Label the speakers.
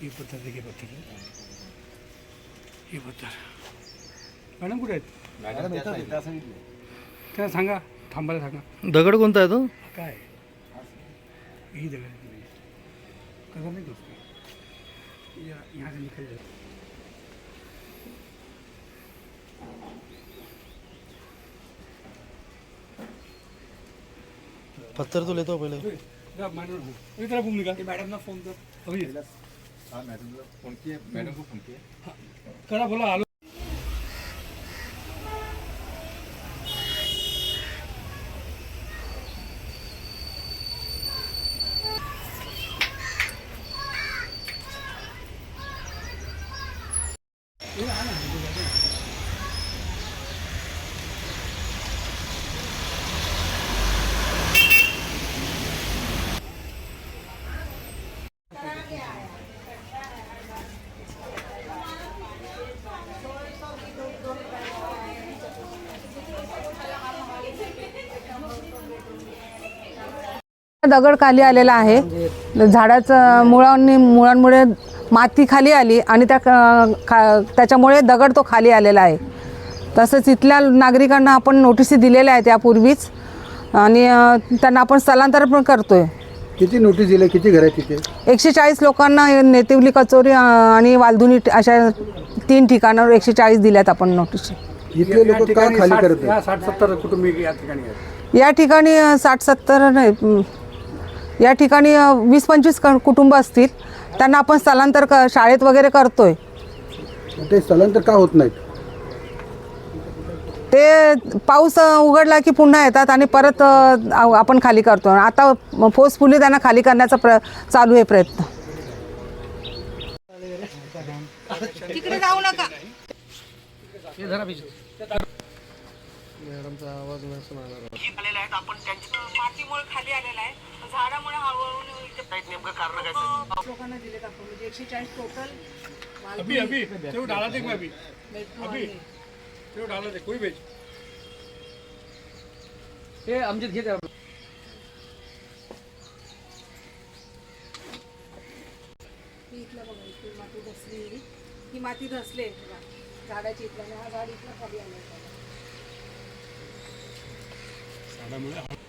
Speaker 1: हे पत्तर ते घे पत्तर हे पत्तर मॅडम कुठे आहेत? त्यांना सांगा थांबायला सांगा.
Speaker 2: दगड कोणता आहे तो?
Speaker 1: काय? ही दगड आहे तुम्ही नाही दोस्त या- यहाँ से निकल जाओ
Speaker 2: पत्थर तो लेतो पहिले.
Speaker 1: अभी तेरा भूमिका मैडम ना फोन कर. अभी
Speaker 3: हाँ मैडम को फोन किए मैडम को फोन किए
Speaker 1: करा बोला आलो.
Speaker 4: दगड खाली आलेला आहे. झाडाचं मुळांनी मुळांमुळे माती खाली आली आणि त्या खा त्याच्यामुळे दगड तो खाली आलेला आहे. तसंच इथल्या नागरिकांना आपण नोटिसी दिलेल्या आहेत यापूर्वीच आणि त्यांना आपण स्थलांतर पण करतोय.
Speaker 5: किती नोटीस दिल्या किती घर आहे तिथे?
Speaker 4: एकशे चाळीस लोकांना नेतिवली कचोरी आणि वालधुनी अशा तीन ठिकाणावर एकशे चाळीस दिल्यात आपण नोटिसी.
Speaker 5: इथले
Speaker 1: या
Speaker 5: लोक का
Speaker 1: ठिकाणी
Speaker 5: खाली
Speaker 1: साठ-
Speaker 5: करत
Speaker 1: या साठ सत्तर कुटुंबी या ठिकाणी आहेत.
Speaker 4: या ठिकाणी अ, साठ सत्तर नाही या ठिकाणी वीस पंचवीस क- कुटुंब असतील त्यांना आपण स्थलांतर क शाळेत वगैरे करतोय.
Speaker 5: ते स्थलांतर का होत नाहीत?
Speaker 4: ते पाऊस उघडला की पुन्हा येतात आणि परत आपण खाली करतो. आता फोर्सफुली त्यांना खाली करण्याचा प्र चालू आहे प्रयत्न. तिकडे जाऊ नका. मातीमुळे खाली आलेला आहे. हळूहळू नेमकं कारण काय लोकांना आपण म्हणजे एकशे चाळीस टोटल
Speaker 1: अभी अभी तेरे डाला देख मैं अभी अभी तेरे डाला देख कोई भेज.
Speaker 4: इथलं बघा इथली माती धसली. ही माती धसले झाडाची इथल्या हा झाड इथलं खाली आलं
Speaker 1: झाडामुळे